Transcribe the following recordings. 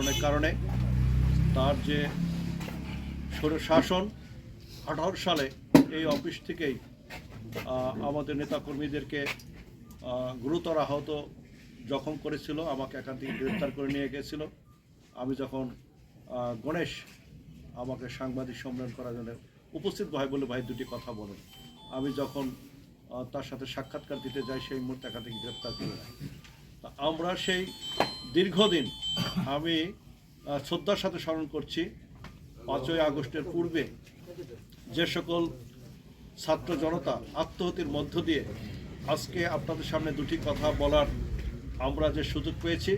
আচরণের কারণে তার যে শাসন আঠারো সালে এই অফিস থেকেই আমাদের নেতাকর্মীদেরকে গুরুতর আহত জখম করেছিল, আমাকে এখান থেকে গ্রেপ্তার করে নিয়ে গেছিল। আমি যখন গণেশ আমাকে সাংবাদিক সম্মেলন করার জন্য উপস্থিত ভাই বলে ভাই দুটি কথা বলেন। আমি যখন তার সাথে সাক্ষাৎকার দিতে যাই, সেই মুহূর্তে এখান থেকে গ্রেপ্তার করে আমরা সেই দীর্ঘদিন আমি শ্রদ্ধার সাথে স্মরণ করছি। পাঁচই আগস্টের পূর্বে যে সকল ছাত্র জনতা আত্মহতির মধ্য দিয়ে আজকে আপনাদের সামনে দুটি কথা বলার আমরা যে সুযোগ পেয়েছি,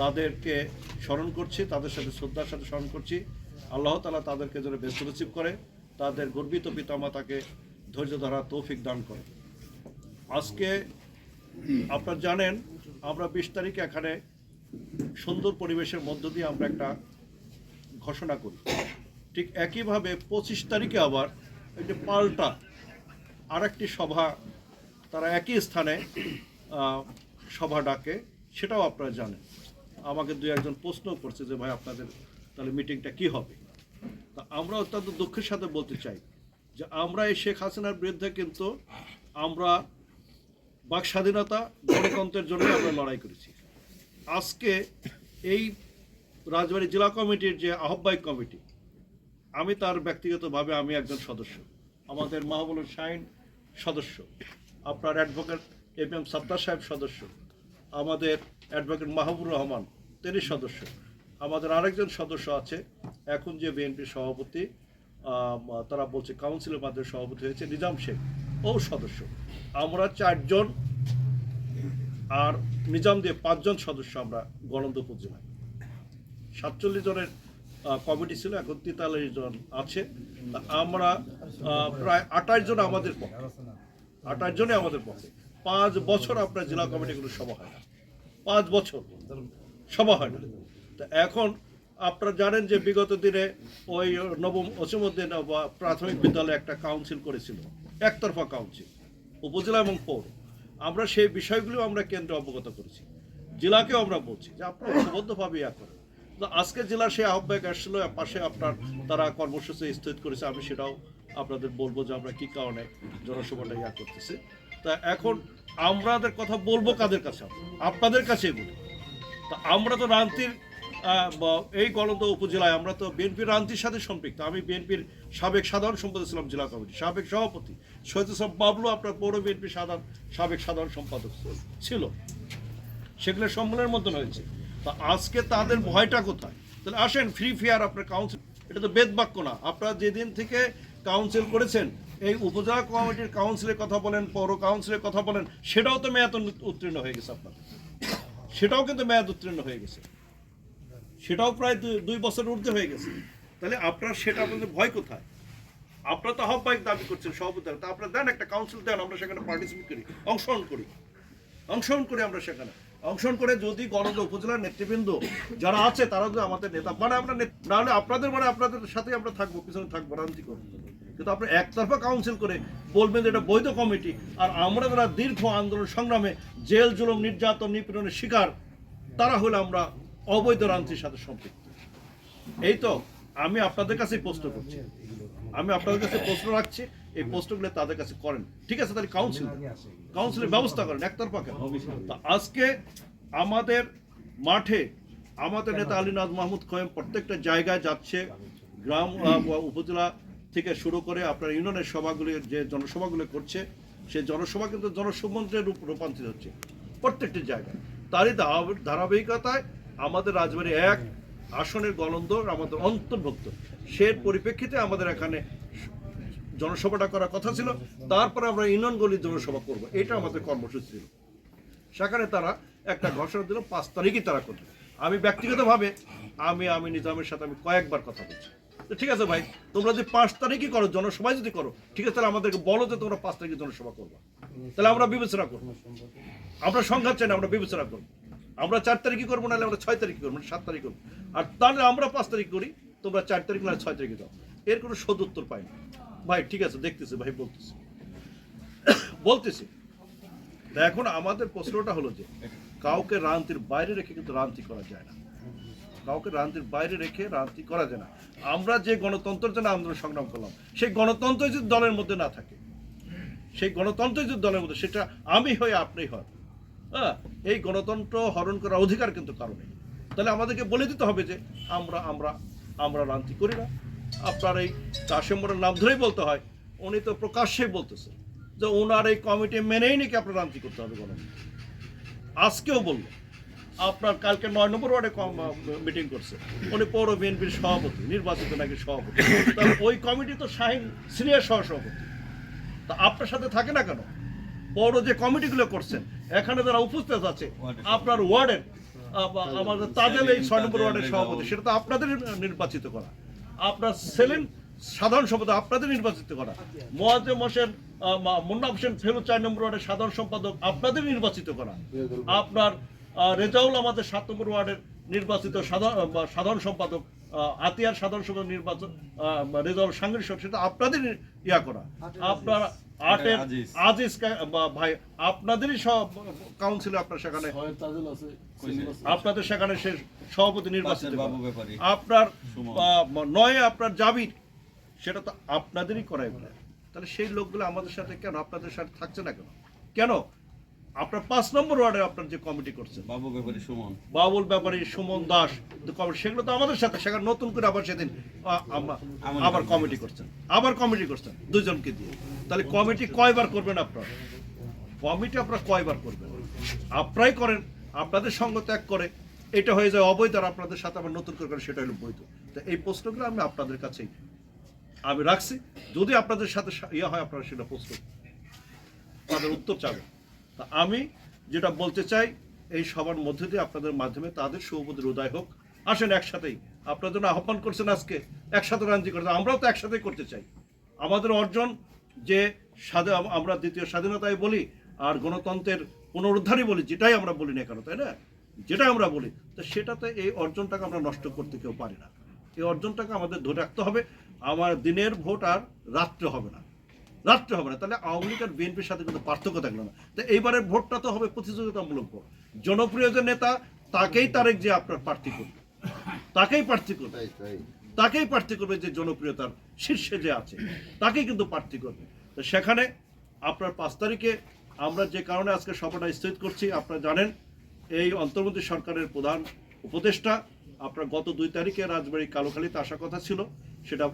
তাদেরকে স্মরণ করছি, তাদের সাথে শ্রদ্ধার সাথে স্মরণ করছি। আল্লাহ তালা তাদেরকে যেন ব্যস্ত রিসিভ করে, তাদের গর্বিত পিতামাতাকে ধৈর্য ধরা তৌফিক দান করে। আজকে আপনারা জানেন, আমরা বিশ তারিখে এখানে সুন্দর পরিবেশের মধ্য দিয়ে আমরা একটা ঘোষণা করি। ঠিক একইভাবে পঁচিশ তারিখে আবার একটি পাল্টা আরেকটি সভা তারা একই স্থানে সভা ডাকে, সেটাও আপনারা জানেন। আমাকে দু একজন প্রশ্ন করছে যে, ভাই, আপনাদের তাহলে মিটিংটা কি হবে? তা আমরা অত্যন্ত দুঃখের সাথে বলতে চাই যে, আমরা এই শেখ হাসিনার বিরুদ্ধে কিন্তু আমরা বাক স্বাধীনতা গণতন্ত্রের জন্য আমরা লড়াই করেছি। আজকে এই রাজবাড়ী জেলা কমিটির যে আহ্বায়ক কমিটি, আমি তার ব্যক্তিগতভাবে আমি একজন সদস্য। আমাদের মাহবুবুল শাহিন সদস্য, আপনার অ্যাডভোকেট এম এম সাত্তার সাহেব সদস্য, আমাদের অ্যাডভোকেট মাহবুর রহমান, তিনি সদস্য। আমাদের আরেকজন সদস্য আছে, এখন যে বিএনপির সভাপতি তারা বলছে কাউন্সিলের মাধ্যমে সভাপতি হয়েছে, নিজাম শেখ। ও সদস্য। আমরা চারজন আর নিজাম দিয়ে পাঁচজন সদস্য আমরা গণন্দ উপজেলায় সাতচল্লিশ জনের কমিটি ছিল, এখন তেতাল্লিশ জন আছে। আমরা প্রায় আঠাশ জন আমাদের পক্ষে। আঠাশ জনে আমাদের পক্ষে। পাঁচ বছর আপনার জেলা কমিটিগুলো সভা হয় না। পাঁচ বছর সভা হয় না। তা এখন আপনারা জানেন যে বিগত দিনে ওই নবম অসীমুদ্দিন বা প্রাথমিক বিদ্যালয়ে একটা কাউন্সিল করেছিল, একতরফা কাউন্সিল উপজেলা এবং পৌর। আমরা সেই বিষয়গুলো আমরা কেন্দ্রে অবগত করেছি। জেলাকেও আমরা বলছি যে আপনারা ঐক্যবদ্ধভাবে ইয়া করেন। তো আজকে জেলার সেই আহ্বায়ক আসছিল, পাশে আপনার তারা কর্মসূচি স্থিত করেছে, আমি সেটাও আপনাদের বলব যে আমরা কি কারণে জনসভাটা ইয়া করতেছি। তা এখন আমাদের কথা বলব কাদের কাছে? আপনাদের কাছে বলি। তা আমরা তো রান্তির এই গণত উপজেলায় আমরা তো বিএনপির রান্তির সাথে সম্পৃক্ত। আমি বিএনপির সাবেক সাধারণ সম্পাদক ছিলাম, জেলা কমিটি সাবেক সভাপতি। সৈয়দ সব বাবলু আপনার পৌর বিএনপির সাধারণ, সাবেক সাধারণ সম্পাদক ছিল। সেগুলো সম্মেলনের মতন হয়েছে তা আজকে তাদের ভয়টা কোথায়? তাহলে আসেন ফ্রি ফেয়ার আপনার কাউন্সিল এটা তো বেদ বাক্য না। আপনারা যেদিন থেকে কাউন্সিল করেছেন, এই উপজেলা কমিটির কাউন্সিলের কথা বলেন, পৌর কাউন্সিলের কথা বলেন, সেটাও তো মেয়াদ উত্তীর্ণ হয়ে গেছে আপনাদের। সেটাও কিন্তু মেয়াদ উত্তীর্ণ হয়ে গেছে। সেটাও প্রায় দুই- বছর ঊর্ধ্বে হয়ে গেছে। তাহলে আপনার সেটা আপনাদের ভয় কোথায়? আপনারা তো আহ্বায়ক দাবি করছেন সভাপতি তা আপনারা দেন, একটা কাউন্সিল দেন, আমরা সেখানে পার্টিসিপেট করি, অংশগ্রহণ করি। অংশগ্রহণ করি আমরা সেখানে। অংশগ্রহণ করে যদি গণদ উপজেলার নেতৃবৃন্দ যারা আছে, তারা যদি আমাদের নেতা মানে আমরা নেত- না হলে আপনাদের মানে আপনাদের সাথে আমরা থাকব, পিছনে থাকব, রাজনীতি করব। কিন্তু আপনি একতরফা কাউন্সিল করে বলবেন যে এটা বৈধ কমিটি, আর আমরা যারা দীর্ঘ আন্দোলন সংগ্রামে জেল জুলুম, নির্যাতন, নিপীড়নের শিকার, তারা হলে আমরা অবৈধ রাজনীতির সাথে সম্পৃক্ত। এই তো, আমি আপনাদের কাছে প্রশ্ন করছি। আমি আপনাদের কাছে প্রশ্ন রাখছি, এই প্রশ্নগুলো তাদের কাছে করেন। ঠিক আছে, তাহলে কাউন্সিল কাউন্সিলের ব্যবস্থা করেন, একতরফা কেন? আজকে আমাদের মাঠে, আমাদের নেতা আলীনাজ মাহমুদ কয়েম প্রত্যেকটা জায়গায় যাচ্ছে, গ্রাম উপজেলা থেকে শুরু করে আপনার ইউনিয়নের সভাগুলি, যে জনসভাগুলো করছে সেই জনসভা কিন্তু জনসমন্ত্রে রূপ রূপান্তরিত হচ্ছে প্রত্যেকটি জায়গায়। তারই ধারাবাহিকতায় আমাদের রাজবাড়ী এক, আসনের গলন্দ আমাদের অন্তর্ভুক্ত। সে পরিপ্রেক্ষিতে আমাদের এখানে জনসভাটা করার কথা ছিল। তারপরে আমরা ইউনিয়নগুলির জনসভা করব। এটা আমাদের কর্মসূচি ছিল। সেখানে তারা একটা ঘোষণা দিল, পাঁচ তারিখই তারা করবে। আমি ব্যক্তিগতভাবে, আমি আমি, নিজামের সাথে আমি কয়েকবার কথা বলছি। ঠিক আছে ভাই, তোমরা যদি পাঁচ তারিখই করো জনসভায় যদি করো, ঠিক আছে, তাহলে আমাদেরকে বলো যে তোমরা পাঁচ তারিখে জনসভা করব। তাহলে আমরা বিবেচনা করব। আমরা সংঘাত চাই না, আমরা বিবেচনা করব। আমরা চার তারিখই করব, নাহলে আমরা ছয় তারিখে করব না সাত তারিখ করব। আর তাহলে আমরা পাঁচ তারিখ করি, তোমরা চার তারিখ না ছয় তারিখে যাও। এর কোনো সদুত্তর পাই না। ভাই, ঠিক আছে, দেখতেছি, ভাই, বলতেছি। বলতেছি এখন আমাদের প্রশ্নটা হলো যে, কাউকে রান্তির বাইরে রেখে কিন্তু রান্তি করা যায় না। কাউকে রাজনীতির বাইরে রেখে রাজনীতি করা যায় না। আমরা যে গণতন্ত্রের জন্য আন্দোলন সংগ্রাম করলাম, সেই গণতন্ত্র যদি দলের মধ্যে না থাকে, সেই গণতন্ত্র যদি দলের মধ্যে, সেটা আমি হই, আপনি হন হ্যাঁ এই গণতন্ত্র হরণ করার অধিকার কিন্তু কারণে তাহলে আমাদেরকে বলে দিতে হবে যে, আমরা আমরা আমরা রাজনীতি করি না। আপনার এই কাশেমরের নাম ধরেই বলতে হয়, উনি তো প্রকাশ্যেই বলতেছে যে ওনার এই কমিটি মেনেই নাকি আপনার রাজনীতি করতে হবে গণতন্ত্র। আজকেও বলল, আপনার কালকে নয় নম্বর ওয়ার্ডে মিটিং করছে। উনি পৌর বিএনপির সভাপতি, নির্বাচিত নাকি সভাপতি। ওই কমিটি তো শাহিন, সিনিয়র সহ সভাপতি তা আপনার সাথে থাকে না কেন? পৌর যে কমিটিগুলো করছেন এখানে যারা উপস্থিত আছে আপনার ওয়ার্ডের আমাদের তাজেল এই ছয় নম্বর ওয়ার্ডের সভাপতি সেটা তো আপনাদের নির্বাচিত করা। আপনার সেলিম সাধারণ সম্পাদক আপনাদের নির্বাচিত করা। মোয়াজ্জেম হোসেন মুন্না হোসেন ফেলু চার নম্বর ওয়ার্ডের সাধারণ সম্পাদক আপনাদের নির্বাচিত করা। আপনার রেজাউল আমাদের সাত নম্বর ওয়ার্ডের নির্বাচিত সাধারণ সম্পাদক আহ, আতিয়ার সাধারণ সম্পাদক নির্বাচন আহ, রেজাউল সাংগঠনিক সেটা আপনাদের ইয়া করা। আপনার আটের আজিজ। ভাই আপনাদেরই সব কাউন্সিলর আপনার সেখানে? হয়। আপনাদের সেখানে সে সভাপতি নির্বাচিত। আপনার নয় আপনার জাবির সেটা তো আপনাদেরই করা এগুলো তাহলে সেই লোকগুলো আমাদের সাথে কেন? আপনাদের সাথে থাকছে না কেন? কেন? আপনার পাঁচ নম্বর ওয়ার্ডে আপনার যে কমিটি করছেন। বাবু ব্যাপারী সুমন। বাবুল ব্যাপারী সুমন দাস কমিটি সেগুলো তো আমাদের সাথে। সেখানে নতুন করে আবার সেদিন আবার কমিটি করছেন। আবার কমিটি করছেন দুজনকে দিয়ে। তাহলে কমিটি কয়বার করবেন আপনারা? কমিটি আপনারা কয়বার করবেন? আপনারাই করেন, আপনাদের সঙ্গ ত্যাগ করে। এটা হয়ে যায় অবৈধ আর আপনাদের সাথে আবার নতুন করে সেটা হলো বৈধ। তো এই প্রশ্নগুলো আমি আপনাদের কাছেই আমি রাখছি। যদি আপনাদের সাথে ইয়ে হয়, আপনারা সেটা প্রশ্ন তাদের উত্তর চাবেন। তা আমি যেটা বলতে চাই, এই সবার মধ্যে দিয়ে আপনাদের মাধ্যমে তাদের সৌবুদের উদয় হোক। আসেন একসাথেই। আপনার জন্য আহ্বান করছেন আজকে, একসাথে রাজনীতি করছেন আমরাও তো একসাথেই করতে চাই। আমাদের অর্জন যে স্বাধীন আমরা দ্বিতীয় স্বাধীনতায় বলি, আর গণতন্ত্রের পুনরুদ্ধারই বলি, যেটাই আমরা বলি না কেন, তাই না? যেটাই আমরা বলি, তো সেটাতে এই অর্জনটাকে আমরা নষ্ট করতে কেউ পারি না। এই অর্জনটাকে আমাদের ধরে রাখতে হবে। আমার দিনের ভোট আর রাত্রে হবে না। রাত্রে হবে না। তাহলে আওয়ামী লীগ আর বিএনপির সাথে কিন্তু পার্থক্য থাকল না। তো এইবারের ভোটটা তো হবে প্রতিযোগিতামূলক ভোট। জনপ্রিয় যে নেতা, তাকেই তারেক যে আপনার প্রার্থী করবে। তাকেই প্রার্থী করবে। তাকেই প্রার্থী করবে যে জনপ্রিয়তার শীর্ষে যে আছে, তাকেই কিন্তু প্রার্থী করবে। তো সেখানে আপনার পাঁচ তারিখে আমরা যে কারণে আজকে সভাটা স্থগিত করছি, আপনারা জানেন, এই অন্তর্বর্তী সরকারের প্রধান উপদেষ্টা, আপনার গত দুই তারিখে রাজবাড়ী কালোখালীতে আসার কথা ছিল, সেটা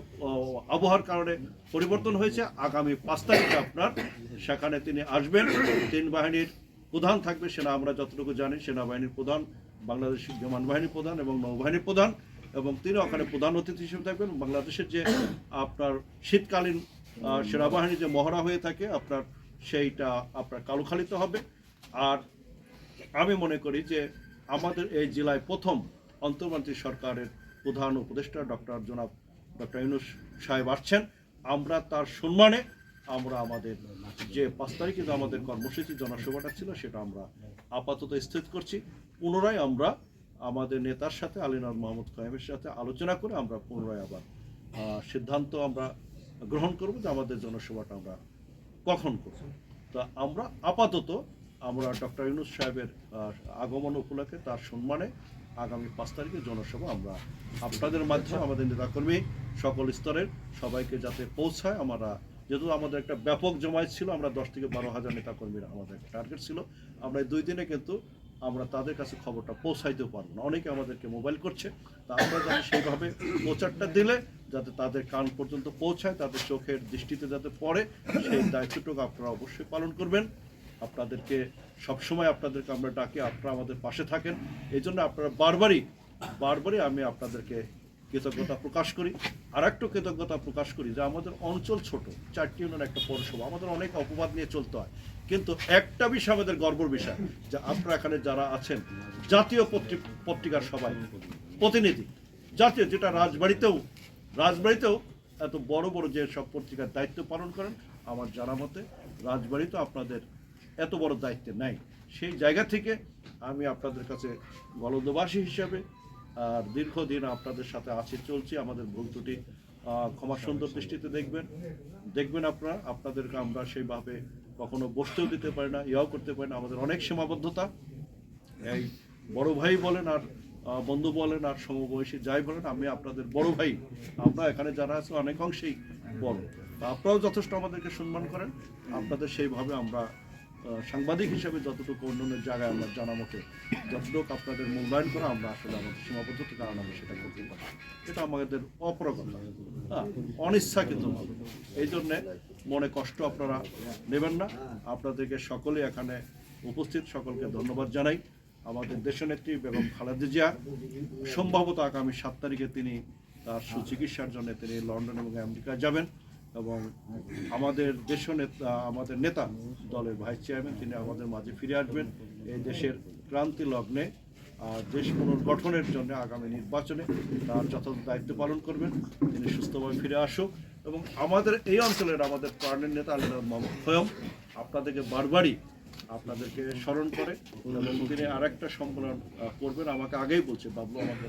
আবহাওয়ার কারণে পরিবর্তন হয়েছে। আগামী পাঁচ তারিখে আপনার সেখানে তিনি আসবেন, তিন বাহিনীর প্রধান থাকবে, সেনা আমরা যতটুকু জানি, সেনাবাহিনীর প্রধান, বাংলাদেশ বিমান বাহিনীর প্রধান এবং নৌবাহিনীর প্রধান। এবং তিনি ওখানে প্রধান অতিথি হিসেবে থাকবেন। বাংলাদেশের যে আপনার শীতকালীন সেনাবাহিনী যে মহড়া হয়ে থাকে, আপনার সেইটা আপনার কালুখালিতে হবে। আর আমি মনে করি যে আমাদের এই জেলায় প্রথম অন্তর্বর্তী সরকারের প্রধান উপদেষ্টা ডক্টর জনাব ডক্টর ইউনুস সাহেব আসছেন। আমরা তার সম্মানে আমরা আমাদের যে পাঁচ তারিখে যে আমাদের কর্মসূচি জনসভাটা ছিল, সেটা আমরা আপাতত স্থিত করছি। পুনরায় আমরা আমাদের নেতার সাথে আলিনার মোহাম্মদ কায়েমের সাথে আলোচনা করে আমরা পুনরায় আবার সিদ্ধান্ত আমরা গ্রহণ করব যে আমাদের জনসভাটা আমরা কখন করব। তা আমরা আপাতত আমরা ডক্টর ইউনুস সাহেবের আগমন উপলক্ষে তার সম্মানে আগামী পাঁচ তারিখে জনসভা আমরা আপনাদের মাধ্যমে আমাদের নেতাকর্মী সকল স্তরের সবাইকে যাতে পৌঁছায়। আমরা যেহেতু আমাদের একটা ব্যাপক জমায়েত ছিল, আমরা দশ থেকে বারো হাজার নেতাকর্মীরা আমাদের টার্গেট ছিল। আমরা দুই দিনে কিন্তু আমরা তাদের কাছে খবরটা পৌঁছাইতেও পারব না। অনেকে আমাদেরকে মোবাইল করছে, তা আমরা যাতে সেইভাবে প্রচারটা দিলে যাতে তাদের কান পর্যন্ত পৌঁছায়, তাদের চোখের দৃষ্টিতে যাতে পড়ে, সেই দায়িত্বটুকু আপনারা অবশ্যই পালন করবেন। আপনাদেরকে সবসময় আপনাদেরকে আমরা ডাকি, আপনারা আমাদের পাশে থাকেন। এই জন্য আপনারা বারবারই বারবারই আমি আপনাদেরকে কৃতজ্ঞতা প্রকাশ করি। আর একটু কৃতজ্ঞতা প্রকাশ করি যে আমাদের অঞ্চল ছোট, চারটি ইউনিয়ন একটা পৌরসভা, আমাদের অনেক অপবাদ নিয়ে চলতে হয়। কিন্তু একটা বিষয় আমাদের গর্বর বিষয়, যে আপনারা এখানে যারা আছেন, জাতীয় পত্রি- পত্রিকার সবাই, প্রতিনিধি, জাতীয় যেটা রাজবাড়িতেও রাজবাড়িতেও এত বড় বড় যে সব পত্রিকার দায়িত্ব পালন করেন, আমার জানা মতে রাজবাড়িতেও আপনাদের এত বড় দায়িত্বে নাই। সেই জায়গা থেকে আমি আপনাদের কাছে গলদবাসী হিসাবে আর দীর্ঘদিন আপনাদের সাথে আছি, চলছি আমাদের ভুল ত্রুটি। ক্ষমা সুন্দর দৃষ্টিতে দেখবেন। দেখবেন আপনারা, আপনাদেরকে আমরা সেইভাবে কখনো বসতেও দিতে পারি না, ইয়াও করতে পারি না। আমাদের অনেক সীমাবদ্ধতা। এই বড় ভাই বলেন আর বন্ধু বলেন আর সমবয়সী যাই বলেন, আমি আপনাদের বড় ভাই। আমরা এখানে যারা আছে, অনেক অংশেই বড়। আপনারাও যথেষ্ট আমাদেরকে সম্মান করেন। আপনাদের সেইভাবে আমরা সাংবাদিক হিসেবে যতটুকু অন্যান্য জায়গায় আমরা জানা মতে যতটুকু আপনাদের মূল্যায়ন করে আমরা আসলে আমাদের সীমাবদ্ধতার কারণে আমরা সেটা করতে পারি এটা আমাদের অপরগতা হ্যাঁ অনিচ্ছা কিন্তু এই জন্যে মনে কষ্ট আপনারা নেবেন না। আপনাদেরকে সকলে এখানে উপস্থিত, সকলকে ধন্যবাদ জানাই। আমাদের দেশনেত্রী বেগম খালেদা জিয়া, সম্ভবত আগামী সাত তারিখে তিনি তার সুচিকিৎসার জন্য তিনি লন্ডন এবং আমেরিকা যাবেন। এবং আমাদের দেশ নেতা আমাদের নেতা দলের ভাইস চেয়ারম্যান তিনি আমাদের মাঝে ফিরে আসবেন এই দেশের ক্রান্তি লগ্নে আর দেশ পুনর্গঠনের জন্য আগামী নির্বাচনে তার যথাযথ দায়িত্ব পালন করবেন। তিনি সুস্থভাবে ফিরে আসুক এবং আমাদের এই অঞ্চলের আমাদের প্রাণের নেতা আলিনা মোহাম্মদ খয়ম আপনাদেরকে বারবারই আপনাদেরকে স্মরণ করে এবং তিনি আরেকটা সম্মেলন করবেন। আমাকে আগেই বলছে, বাবলু আমাকে